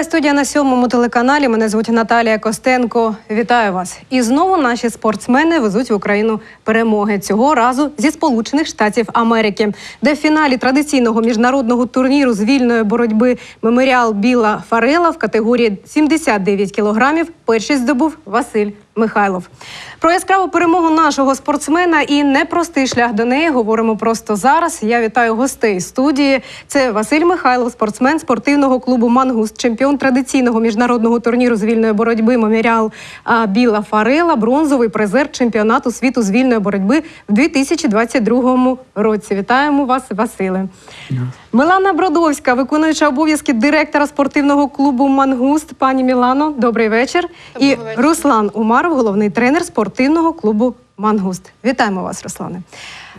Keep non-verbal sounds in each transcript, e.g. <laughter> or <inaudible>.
Триває студія на сьомому телеканалі. Мене звуть Наталія Костенко. Вітаю вас. І знову наші спортсмени везуть в Україну перемоги цього разу зі Сполучених Штатів Америки, де в фіналі традиційного міжнародного турніру з вільної боротьби меморіал Біла Фарела в категорії 79 кілограмів першість здобув Василь Михайлов. Про яскраву перемогу нашого спортсмена і непростий шлях до неї говоримо просто зараз. Я вітаю гостей студії. Це Василь Михайлов, спортсмен спортивного клубу Мангуст, чемпіон традиційного міжнародного турніру з вільної боротьби меморіал Біла Фарела, бронзовий призер чемпіонату світу з вільної боротьби в 2022 році. Вітаємо вас, Василе. Милана Бродовська, виконуюча обов'язки директора спортивного клубу Мангуст. Пані Мілано, добрий вечір. І Доброго вечора. Руслан Умаров, головний тренер спортивного клубу Мангуст. Вітаємо вас, Руслане.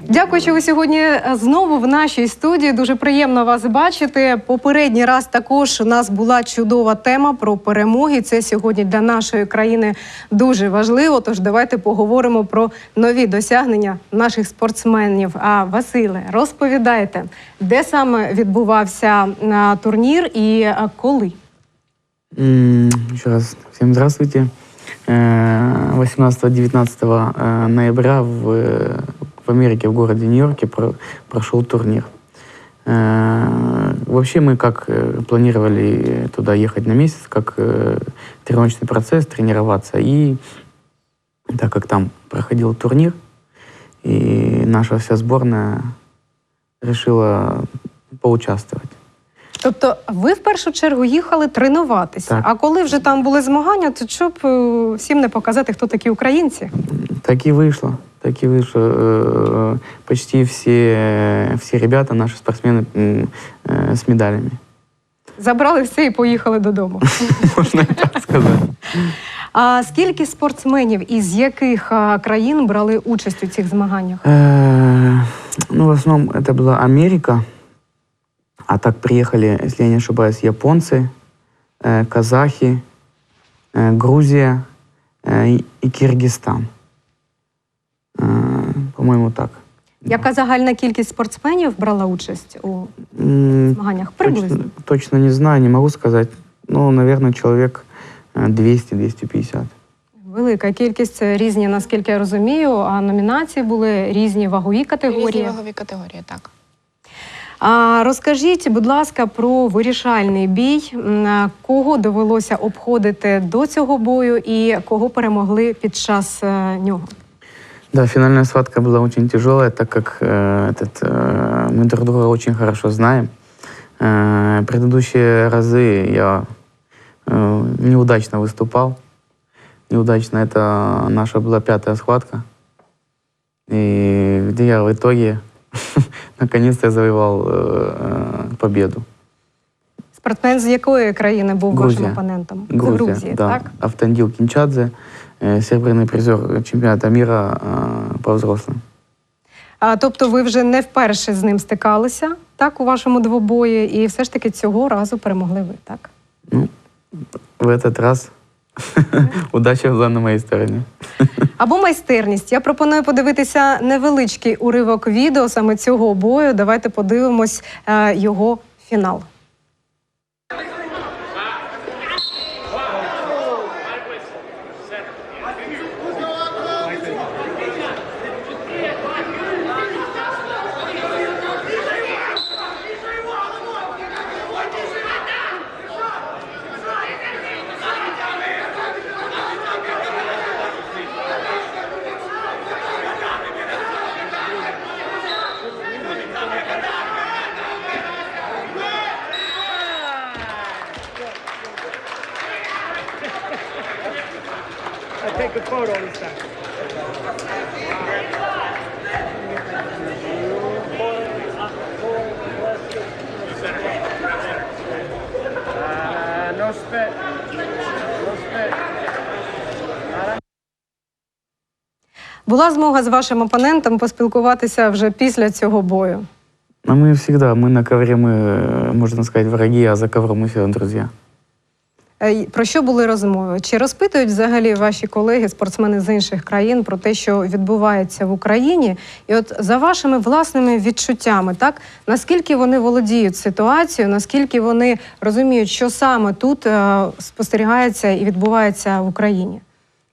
Дякую, що ви сьогодні е, знову в нашій студії. Дуже приємно вас бачити. Попередній раз також у нас була чудова тема про перемоги. Це сьогодні для нашої країни дуже важливо. Тож давайте поговоримо про нові досягнення наших спортсменів. А Василе, розповідайте, де саме відбувався турнір і коли? М, Еще раз всем здравствуйте. Э, 18-19 э, ноября в, э, в Америке, в городе Нью-Йорке про- прошел турнир. Э, Вообще мы как э, планировали туда ехать на месяц, как э, тренировочный процесс, тренироваться. И так как там проходил турнир, и наша вся сборная решила поучаствовать. Тобто ви в першу чергу їхали тренуватися. Так. А коли вже там були змагання, то щоб е, всім не показати, хто такі українці. Так и вышло. Так и вышло. Э, Почти все, все ребята, наши спортсмены, м, э, с медалями. Забрали все і поїхали додому. <laughs> Можно и так сказать. А скільки спортсменів із яких а, країн брали участь у цих змаганнях? Э, Ну, в основном это была Америка. А так приехали, если я не ошибаюсь, японцы, э, казахи, э, Грузия э, и- и Киргизстан. Э, По-моему, так. Яка загальна кількість спортсменів брала участь у М, змаганнях? Точно, Приблизно. точно не знаю, не могу сказать. Ну, наверное, человек э, 200-250. Велика кількість це різні, наскільки я розумію. А номінації були різні вагові категорії. Різні вагові категорії, так. А розкажіть, будь ласка, про вирішальний бій. М, а Кого довелося обходити до цього бою і кого перемогли під час е, нього? Да, финальная схватка была очень тяжелая, так как э, этот, э, мы друг друга очень хорошо знаем. Э, предыдущие разы я э, неудачно выступал. Неудачно. Это наша была пятая схватка. И где я в итоге наконец-то я завоевал э, э, победу. Спортсмен з якої країни був вашим Грузія. опонентом? З Грузия, Грузії, да. так? Автандил Кинчадзе, э, серебряный призер чемпионата мира э, по взрослым. А, тобто ви вже не вперше з ним стикалися так у вашому двобої, і все ж таки цього разу перемогли ви, так? Ну, в этот раз <laughs> удача моей стороне. Або майстерність. Я пропоную подивитися невеличкий уривок відео саме цього бою. Давайте подивимось е, його фінал. Була змога з вашим опонентом поспілкуватися вже після цього бою. Но мы всегда, мы на ковре, мы, э, можно сказать, враги, а за ковром мы всегда друзья. Е, й Про що були розмови? Чи розпитують взагалі ваші колеги, спортсмени з інших країн про те, що відбувається в Україні? І от за вашими власними відчуттями, так наскільки вони володіють ситуацією, наскільки вони розуміють, що саме тут е, спостерігається і відбувається в Україні?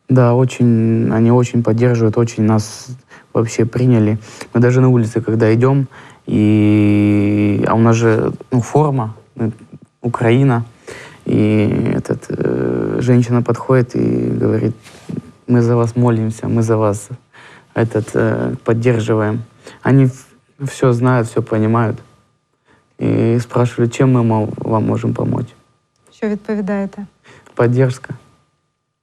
Да, очень, они очень поддерживают, очень нас вообще приняли. Мы даже на улице, когда идем, и... а у нас же ну, форма, э, Украина, и этот, э, женщина подходит и говорит, мы за вас молимся, мы за вас этот, э, поддерживаем. Они все знают, все понимают. И спрашивали, чем мы мо- вам можем помочь. Що відповідаєте? Поддержка.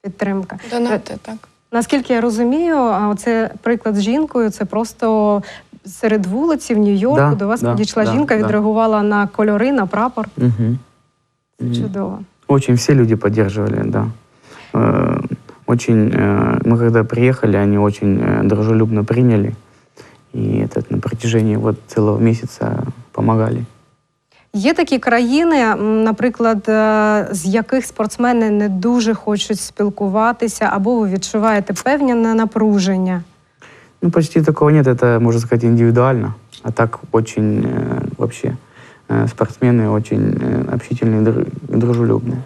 Підтримка. Донати, так. Наскільки я розумію, а це приклад з жінкою, це просто серед вулиці в Нью-Йорку Да, до вас да, підійшла да, жінка, да. відреагувала на кольори, на прапор. Мгм. Мгм. Чудово. Очень все люди поддерживали, да. Э, Очень, э, мы когда приехали, они очень э, дружелюбно приняли. И этот, на протяжении вот целого месяца помогали. Є такі країни, м, наприклад, е, з яких спортсмени не дуже хочуть спілкуватися, або ви відчуваєте певне напруження. Ну, почти такого нет, это, можно сказать, индивидуально. А так очень э, вообще э, спортсмены очень э, общительные и дру- и дружелюбные.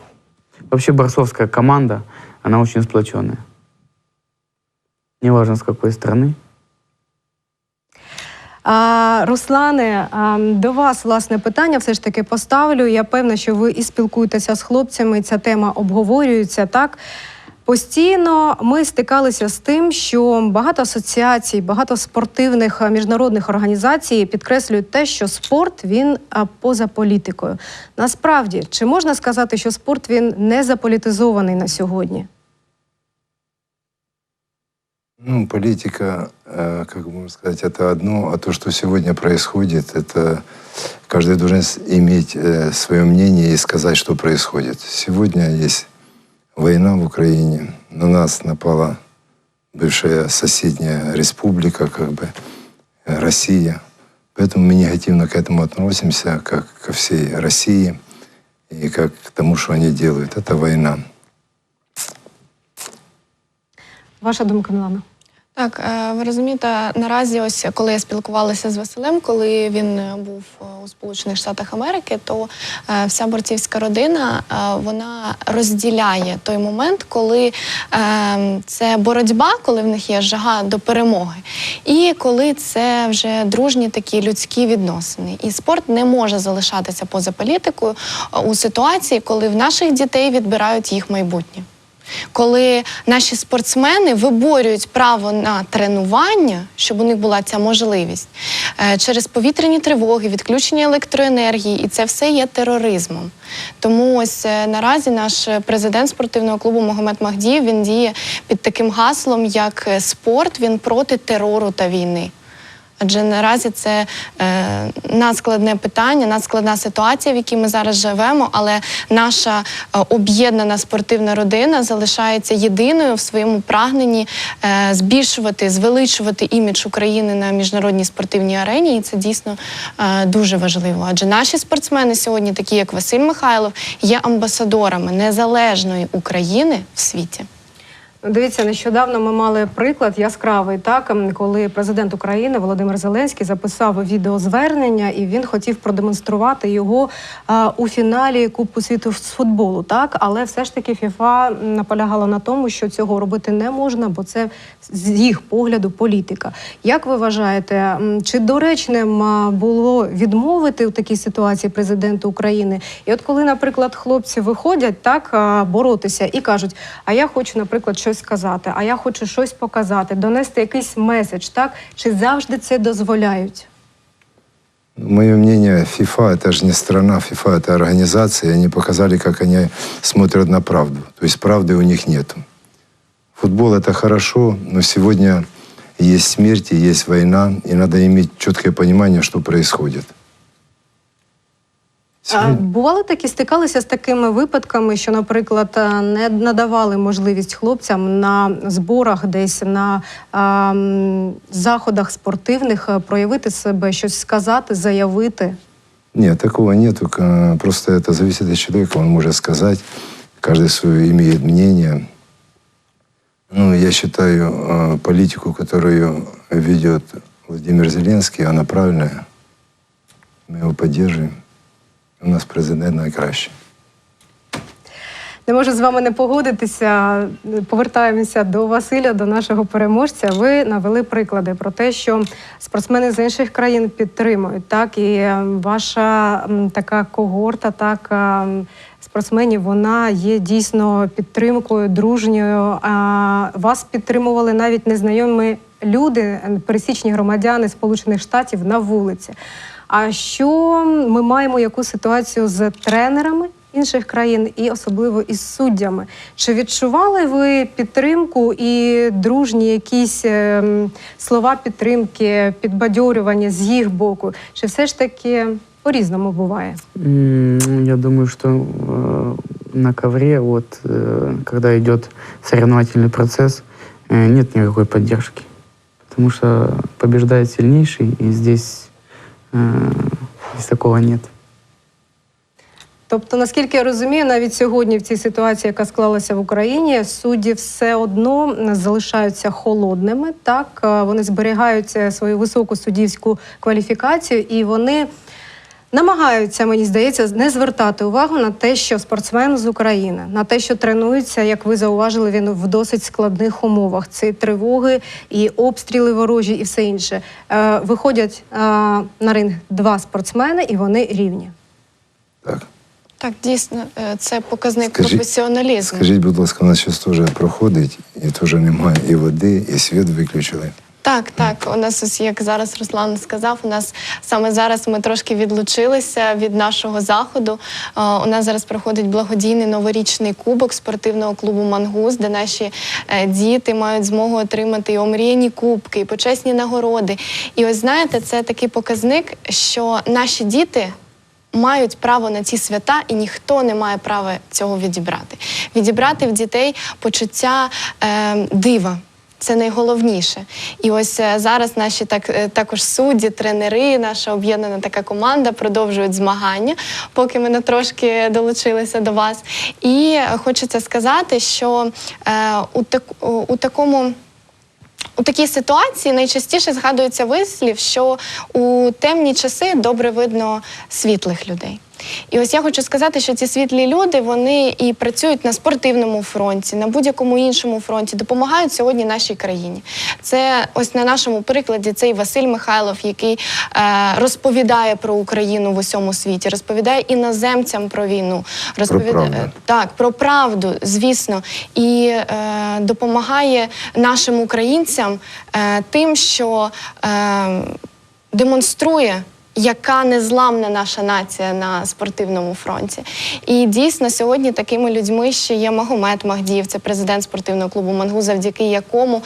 Вообще борцовская команда, она очень сплоченная. Неважно, с какой страны. Руслане, до вас власне питання все ж таки поставлю. Я певна, що ви і спілкуєтеся з хлопцями. Ця тема обговорюється так. Постійно ми стикалися з тим, що багато асоціацій, багато спортивних міжнародних організацій підкреслюють те, що спорт він поза політикою. Насправді, чи можна сказати, що спорт він не заполітизований на сьогодні? Ну, политика, э, как можно сказать, это одно, а то, что сегодня происходит, это каждый должен иметь свое мнение и сказать, что происходит. Сегодня есть война в Украине, на нас напала бывшая соседняя республика, как бы э, Россия. Поэтому мы негативно к этому относимся, как ко всей России и как к тому, что они делают. Это война. Ваша думка, Мілана? Так, е, ви розумієте, наразі, ось коли я спілкувалася з Василем, коли він е, був е, у Сполучених Штатах Америки, то вся борцівська родина вона розділяє той момент, коли це боротьба, коли в них є жага до перемоги, і коли це вже дружні такі людські відносини. І спорт не може залишатися поза політикою у ситуації, коли в наших дітей відбирають їх майбутнє коли наші спортсмени виборюють право на тренування, щоб у них була ця можливість е, через повітряні тривоги, відключення електроенергії, і це все є тероризмом. Тому ось е, наразі наш президент спортивного клубу Могомед Махдієв він діє під таким гаслом, як е, спорт він проти терору та війни. Адже наразі це е, надскладне питання, надскладна ситуація, в якій ми зараз живемо, але наша е, об'єднана спортивна родина залишається єдиною в своєму прагненні е, збільшувати, звеличувати імідж України на міжнародній спортивній арені, і це дійсно дуже важливо. Адже наші спортсмени сьогодні, такі як Василь Михайлов, є амбасадорами незалежної України в світі. Дивіться, нещодавно ми мали приклад яскравий, так ем, коли президент України Володимир Зеленський записав відеозвернення, і він хотів продемонструвати його а, у фіналі Кубку світу з футболу. Так, але все ж таки ФІФА наполягала на тому, що цього робити не можна, бо це з їх погляду політика. Як ви вважаєте, чи доречним було відмовити у такій ситуації президенту України? І от коли, наприклад, хлопці виходять так боротися і кажуть, а я хочу, наприклад, щось сказати, а я хочу щось показати, донести якийсь меседж, так чи завжди це дозволяють? Мое мнение, ФИФА это же не страна, ФИФА это организация, и они показали, как они смотрят на правду. То есть правды у них нету. Футбол это хорошо, но сегодня есть смерть и есть война, и надо иметь четкое понимание, что происходит. А, Сегодня- бували такі, стикалися з такими випадками, що, наприклад, а, не надавали можливість хлопцям на зборах, десь на а, м, заходах спортивних а, проявити себе, щось сказати, заявити. Нет, такого нету. к- Просто это зависит от человека, он может сказать, каждый свое имеет мнение. Ну, я считаю, э, политику, которую ведет Владимир Зеленский, она правильная. Мы его поддерживаем. У нас президент найкращий. Не можу з вами не погодитися. Повертаємося до Василя, до нашого переможця. Ви навели приклади про те, що спортсмени з інших країн підтримують. Так і е, ваша така когорта, так е, спортсменів, вона є дійсно підтримкою, дружньою. А вас підтримували навіть незнайомі люди, пересічні громадяни Сполучених Штатів на вулиці. А що ми маємо яку ситуацію з тренерами інших країн і особливо із суддями? Чи відчували ви підтримку і дружні якісь ем, слова підтримки, підбадьорювання з їх боку? Чи все ж таки по-різному буває? М, Я думаю, что э, на ковре, вот, э, когда идет соревновательный процесс, э, нет никакой поддержки. Потому что побеждает сильнейший, и здесь, э, здесь такого нет. Тобто, наскільки я розумію, навіть сьогодні в цій ситуації, яка склалася в Україні, судді все одно залишаються холодними. Так Е, вони зберігають е, свою високу суддівську кваліфікацію, і вони намагаються, мені здається, не звертати увагу на те, що спортсмен з України, на те, що тренується, як ви зауважили, він в досить складних умовах. Це тривоги, і обстріли ворожі, і все інше. Е, Виходять е, на ринг два спортсмени, і вони рівні. Так. Так, дійсно, е, це показник Скажіть- професіоналізму. Скажіть, будь ласка, у нас зараз теж проходить, і теж немає і води, і світ виключили. Так, так. У нас ось як зараз Руслан сказав, у нас саме зараз ми трошки відлучилися від нашого заходу. Е, У нас зараз проходить благодійний новорічний кубок спортивного клубу Мангус, де наші е, діти мають змогу отримати і омріяні кубки, і почесні нагороди. І ось знаєте, це такий показник, що наші діти. Мають право на ці свята, і ніхто не має права цього відібрати. Відібрати в дітей почуття е, дива. Це найголовніше. І ось е, зараз наші так е, також судді, тренери, наша об'єднана така команда продовжують змагання, поки ми не трошки долучилися до вас. І хочеться сказати, що е, у, так, у такому. У такій ситуації найчастіше згадується вислів, що у темні часи добре видно світлих людей. І ось я хочу сказати, що ці світлі люди вони і працюють на спортивному фронті, на будь-якому іншому фронті, допомагають сьогодні нашій країні. Це ось на нашому прикладі цей Василь Михайлов, який е, розповідає про Україну в усьому світі, розповідає іноземцям про війну, розповідає правду. так, про правду, звісно, і е, допомагає нашим українцям е, тим, що е, демонструє. Яка незламна наша нація на спортивному фронті, і дійсно сьогодні такими людьми ще є Магомед Магдіїв, це президент спортивного клубу Мангу, завдяки якому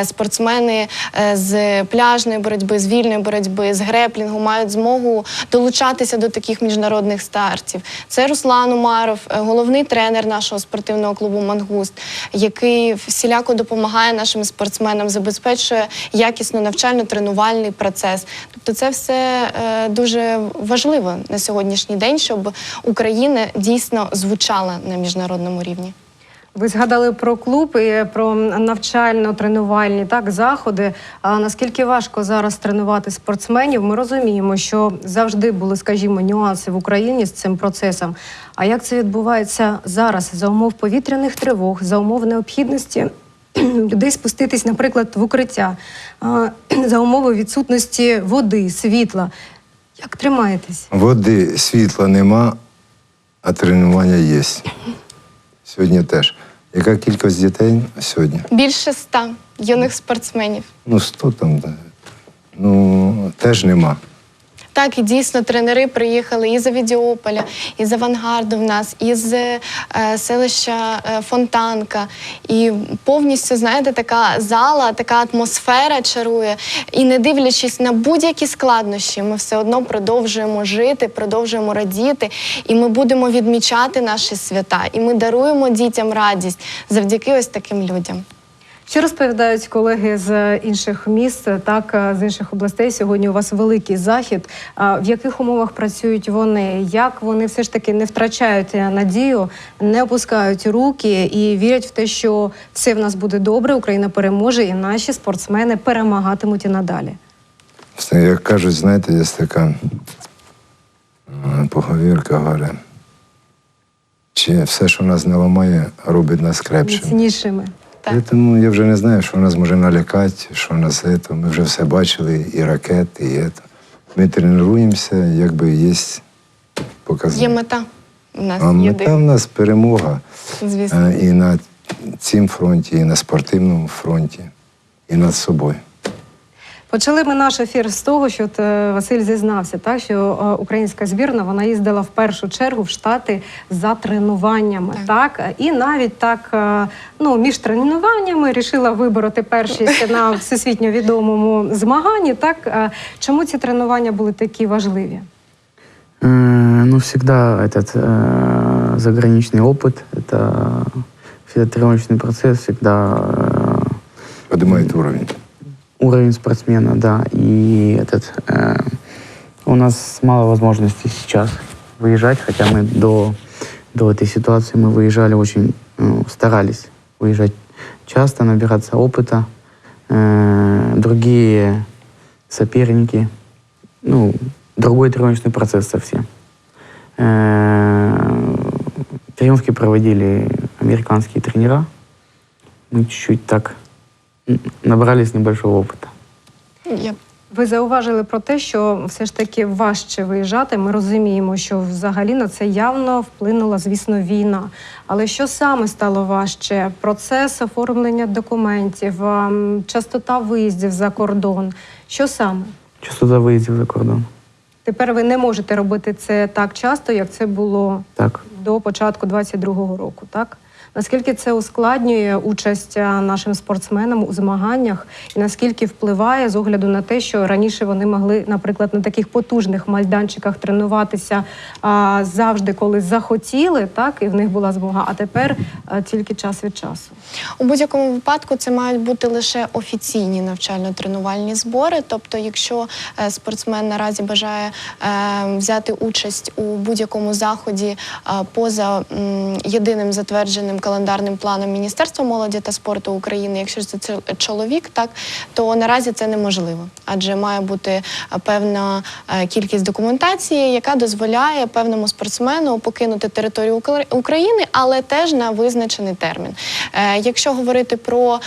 е, спортсмени е, з пляжної боротьби, з вільної боротьби, з греплінгу мають змогу долучатися до таких міжнародних стартів. Це Руслан Умаров, е, головний тренер нашого спортивного клубу Мангуст, який всіляко допомагає нашим спортсменам, забезпечує якісно навчально-тренувальний процес. Тобто, це все дуже важливо на сьогоднішній день, щоб Україна дійсно звучала на міжнародному рівні. Ви згадали про клуб і про навчально-тренувальні так заходи. А наскільки важко зараз тренувати спортсменів? Ми розуміємо, що завжди були, скажімо, нюанси в Україні з цим процесом. А як це відбувається зараз за умов повітряних тривог, за умов необхідності? <clears throat> Людей спуститись, наприклад, в укриття <clears throat> за умови відсутності води, світла. Як тримаєтесь? Води, світла нема, а тренування є. Сьогодні теж. Яка кількість дітей сьогодні? Більше ста юних спортсменів. Ну, сто там. да. Ну, теж нема. Так, і дійсно тренери приїхали із Авідіополя, із Авангарду в нас, із е, селища е, Фонтанка. І повністю, знаєте, така зала, така атмосфера чарує. І не дивлячись на будь-які складнощі, ми все одно продовжуємо жити, продовжуємо радіти, і ми будемо відмічати наші свята. І ми даруємо дітям радість завдяки ось таким людям. Що розповідають колеги з інших міст, так е, з інших областей? Сьогодні у вас великий захід. А В яких умовах працюють вони? Як вони все ж таки не втрачають е, надію, не опускають руки і вірять в те, що все в нас буде добре, Україна переможе, і наші спортсмени перемагатимуть і надалі. Як кажуть, знаєте, є така е, поговірка говорить. Чи все, що нас не ламає, робить нас крепшими. Міцнішими. Так. Тому я вже не знаю, що нас може налякати, що нас це. Ми вже все бачили, і ракети, і це. Ми тренуємося, якби є показник. Є мета у нас А мета в нас перемога звісно. е, і на цім фронті, і на спортивному фронті, і над собою. Почали ми наш ефір з того, що от, е, Василь зізнався, так що е, українська збірна вона їздила в першу чергу в Штати за тренуваннями, так, і навіть так е, ну між тренуваннями рішила вибороти першість на <laughs> всесвітньо відомому змаганні. Так Е, чому ці тренування були такі важливі? Э, Ну, всегда этот э, заграничный опыт, это всегда тренировочный процесс, всегда э, Подимають уровень. Уровень спортсмена, да. И этот э, у нас мало возможностей сейчас выезжать, хотя мы до, до этой ситуации мы выезжали очень, ну, старались выезжать часто, набираться опыта. Э, другие соперники, ну, другой тренировочный процесс совсем. Э, Тренировки проводили американские тренера. Мы чуть-чуть так набрались небольшого опыта. Я Ви зауважили про те, що все ж таки важче виїжджати. Ми розуміємо, що взагалі на це явно вплинула, звісно, війна. Але що саме стало важче? Процес оформлення документів, частота виїздів за кордон. Що саме? Частота виїздів за кордон. Тепер ви не можете робити це так часто, як це було Так. до початку 22-го року, так? Наскільки це ускладнює участь нашим спортсменам у змаганнях, і наскільки впливає з огляду на те, що раніше вони могли, наприклад, на таких потужних майданчиках тренуватися а, завжди, коли захотіли, так і в них була змога, а тепер а, тільки час від часу. У будь-якому випадку це мають бути лише офіційні навчально-тренувальні збори. Тобто, якщо е, спортсмен наразі бажає е, взяти участь у будь-якому заході е, поза єдиним затвердженим календарним планом Міністерства молоді та спорту України, якщо це чоловік, так то наразі це неможливо, адже має бути е, певна е, кількість документації, яка дозволяє певному спортсмену покинути територію Укра- України, але теж на визначений термін. Якщо говорити про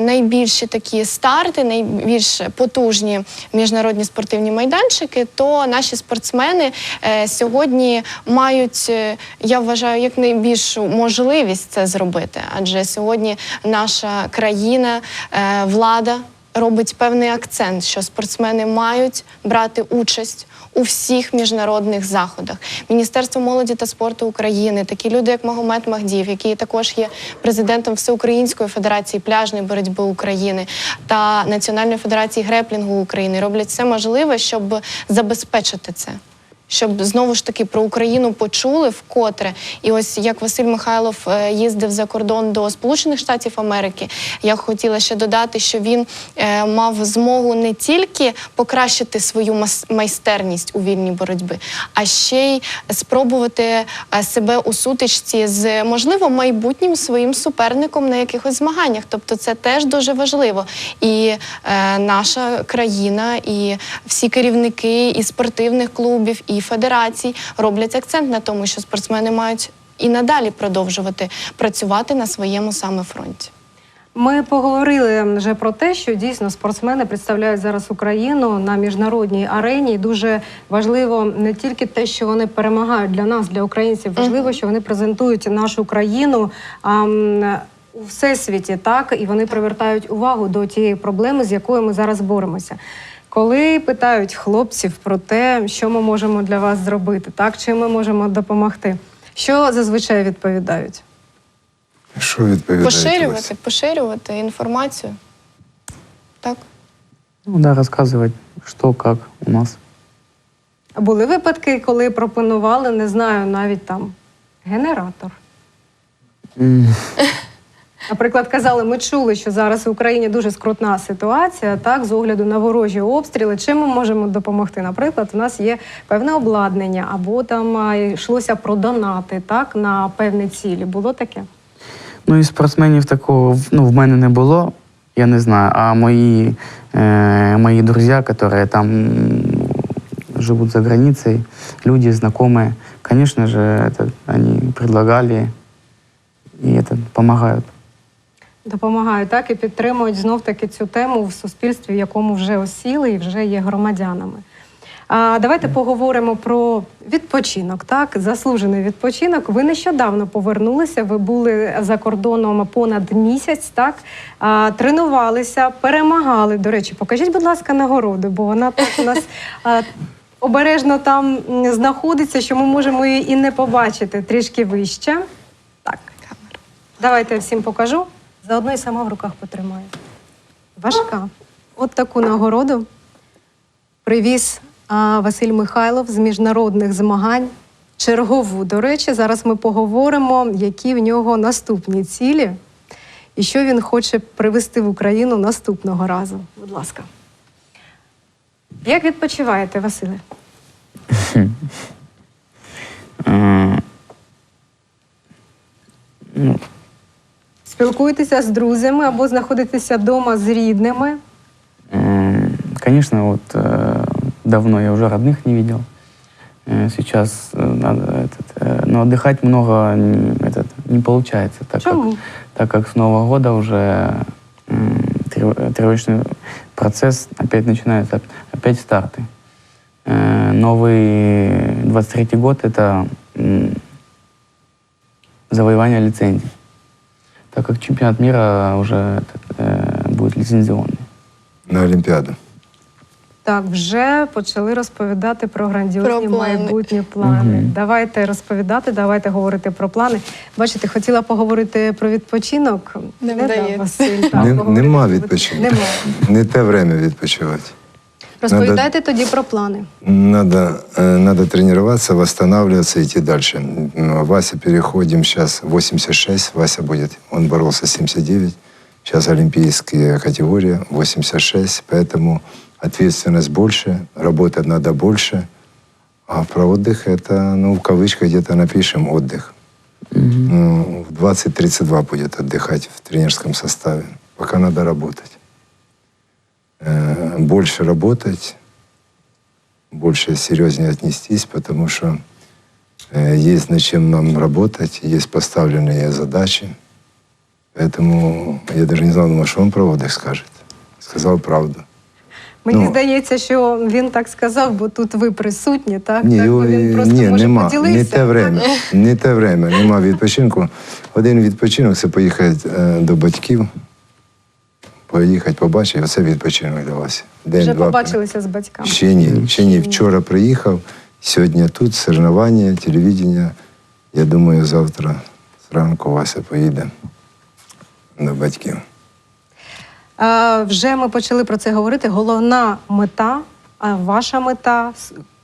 найбільші такі старти, найбільш потужні міжнародні спортивні майданчики, то наші спортсмени е, сьогодні мають, е, я вважаю, як найбільшу можливість це зробити. Адже сьогодні наша країна, е, влада робить певний акцент, що спортсмени мають брати участь у всіх міжнародних заходах. Міністерство молоді та спорту України, такі люди, як Магомед Магдів, який також є президентом Всеукраїнської федерації пляжної боротьби України та Національної федерації греплінгу України, роблять все можливе, щоб забезпечити це. Щоб знову ж таки про Україну почули вкотре. І ось як Василь Михайлов е, їздив за кордон до Сполучених Штатів Америки, я хотіла ще додати, що він е, мав змогу не тільки покращити свою майстерність у вільній боротьбі, а ще й спробувати е, себе у сутичці з можливо майбутнім своїм суперником на якихось змаганнях. Тобто, це теж дуже важливо. І наша країна, і всі керівники і спортивних клубів, і федерацій роблять акцент на тому, що спортсмени мають і надалі продовжувати працювати на своєму саме фронті. Ми поговорили вже про те, що дійсно спортсмени представляють зараз Україну на міжнародній арені. І дуже важливо не тільки те, що вони перемагають для нас, для українців. Важливо, що вони презентують нашу країну. А, у всесвіті, так і вони привертають увагу до тієї проблеми, з якою ми зараз боремося. Коли питають хлопців про те, що ми можемо для вас зробити, так чим ми можемо допомогти, що зазвичай відповідають? Що відповідає? Поширювати, поширювати інформацію. Так. Ну да, рассказывать, что, как у нас. Були випадки, коли пропонували, не знаю, навіть там генератор. <laughs> Наприклад, казали, ми чули, що зараз в Україні дуже скрутна ситуація, так, з огляду на ворожі обстріли. Чим ми можемо допомогти? Наприклад, у нас є певне обладнання, або там а, йшлося про донати, так, на певні цілі. Було таке? Ну і спортсменів такого в- ну, в мене не було, я не знаю. А мої, э, мои друзья, которые там м, живут за границей, люди знакомые, конечно же, это, они предлагали и это помогают. Допомагають так і підтримують знов таки цю тему в суспільстві, в якому вже осіли і вже є громадянами. А давайте поговоримо про відпочинок. Так, заслужений відпочинок. Ви нещодавно повернулися. Ви були за кордоном понад місяць. Так а, тренувалися, перемагали. До речі, покажіть, будь ласка, нагороду, бо вона так у нас а, обережно там знаходиться, що ми можемо її і не побачити трішки вище. Так. Давайте я всім покажу. Заодно і сама в руках потримаю. Важка. От таку нагороду привіз Василь Михайлов з міжнародних змагань. Чергову. До речі, зараз ми поговоримо, які в нього наступні цілі і що він хоче привезти в Україну наступного разу. Будь ласка. Як відпочиваєте, Василе? <laughs> Ну, Спілкуєтеся з друзями або знаходитеся вдома з рідними? М, Конечно, вот э, давно я уже родных не видел. Э, Сейчас э, надо этот, э, но отдыхать много м, этот, не получается, так как, Чому? так как с Нового года уже м, трев- тревожный процесс опять начинается, оп- опять старты. Э, Новый 23 год это м, завоевание лицензий, так как чемпионат мира уже этот, э, будет лицензионный. На Олимпиаду. Так, вже почали розповідати про грандіозні Про плани. майбутні плани. Мгм. Давайте розповідати, давайте говорити про плани. Бачите, хотіла поговорити про відпочинок. Не дав вдається. Василь. так, Не- поговорити нема про відпочинку. Нема. Не те время відпочивати. Розповідайте тоді про плани. Надо, э, надо тренироваться, восстанавливаться, идти дальше. Вася переходим сейчас 86, Вася будет, он боролся 79, сейчас олимпийская категория 86, поэтому ответственность больше, работать надо больше. А про отдых это, ну, в кавычках где-то напишем отдых. Ну, в 20-32 будет отдыхать в тренерском составе. Пока надо работать. Э, Больше работать, больше серьезнее отнестись, потому что э, есть над чем нам работать, есть поставленные задачи. Поэтому я даже не знал, думал, что он про отдых скажет. Сказал правду. Мені Ну. здається, що він так сказав, бо тут ви присутні, так? Ні, так його- бо він просто ні, може нема, поділився. не те время, не те время, нема відпочинку. Один відпочинок це поїхати е, до батьків, поїхати, побачити, оце відпочинок для вас. День, Вже два, побачилися з батьками. Ще ні, ще ні. Вчора приїхав, сьогодні тут соревнування, телевідення. Я думаю, завтра зранку Вася поїде до батьків. А, вже ми почали про це говорити. Головна мета, а ваша мета,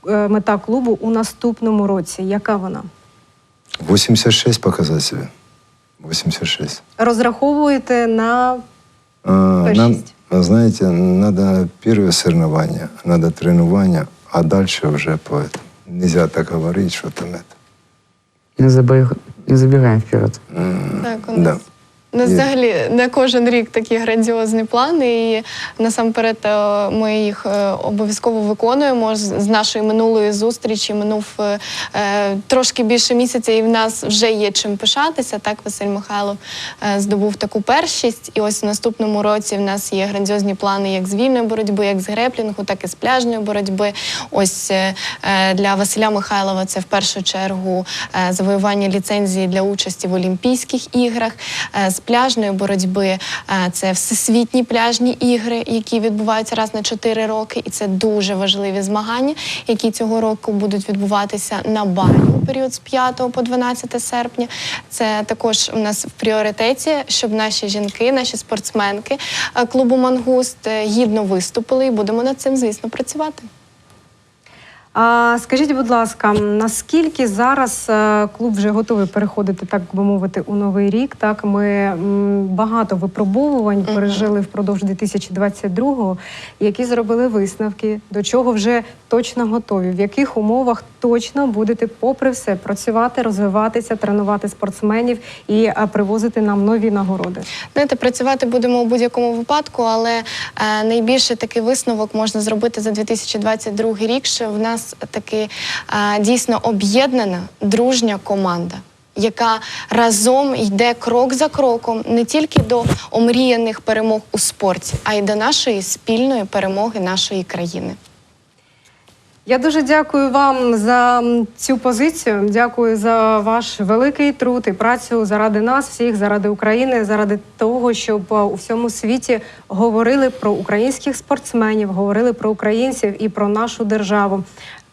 е, мета клубу у наступному році. Яка вона? 86 показати себе. 86. Розраховуєте на А, нам, знаете, надо первое соревнование, надо тренування, а дальше вже по этому. Нельзя так говорить, що там это. Не, забег- не забегаем вперед. Mm, Так, у нас У нас взагалі на кожен рік такі грандіозні плани, і насамперед е, ми їх е, обов'язково виконуємо. З нашої минулої зустрічі минув е, е, трошки більше місяця, і в нас вже є чим пишатися. Так, Василь Михайлов здобув таку першість. І ось в наступному році в нас є грандіозні плани як з вільної боротьби, як з греплінгу, так і з пляжної боротьби. Ось е, для Василя Михайлова це в першу чергу е, завоювання ліцензії для участі в Олімпійських іграх. Е, пляжної боротьби е, це всесвітні пляжні ігри, які відбуваються раз на 4 роки, і це дуже важливі змагання, які цього року будуть відбуватися на Балі у період з 5 по 12 серпня. Це також у нас в пріоритеті, щоб наші жінки, наші спортсменки е, клубу Мангуст е, гідно виступили, і будемо над цим, звісно, працювати. А скажіть, будь ласка, наскільки зараз е, клуб вже готовий переходити, так би мовити, у новий рік? Так, ми багато випробовувань пережили впродовж 2022-го, які зробили висновки, до чого вже точно готові, в яких умовах точно будете, попри все, працювати, розвиватися, тренувати спортсменів і е, привозити нам нові нагороди. Знаєте, працювати будемо у будь-якому випадку, але е, найбільше такий висновок можна зробити за 2022 рік, що в нас таки е, дійсно об'єднана дружня команда. Яка разом йде крок за кроком не тільки до омріяних перемог у спорті, а й до нашої спільної перемоги нашої країни. Я дуже дякую вам за цю позицію. Дякую за ваш великий труд і працю заради нас, всіх, заради України, заради того, щоб у всьому світі говорили про українських спортсменів, говорили про українців і про нашу державу.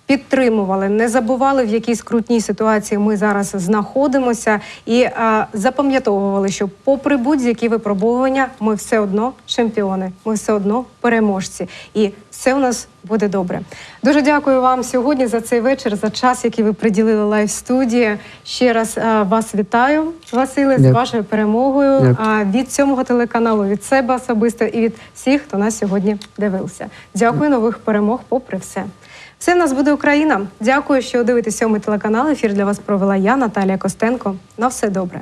Підтримували, не забували, в якій скрутній ситуації ми зараз знаходимося, і е, запам'ятовували, що, попри будь-які випробовування, ми все одно чемпіони, ми все одно переможці, і все у нас буде добре. Дуже дякую вам сьогодні за цей вечір, за час, який ви приділили лайв студії. Ще раз е, вас вітаю, Василе, з вашою перемогою. А від цьомого телеканалу, від себе особисто і від всіх, хто нас сьогодні дивився. Дякую, нових перемог, попри все. Все в нас буде Україна. Дякую, що дивитесь сьомий телеканал. Ефір для вас провела я, Наталія Костенко. На все добре.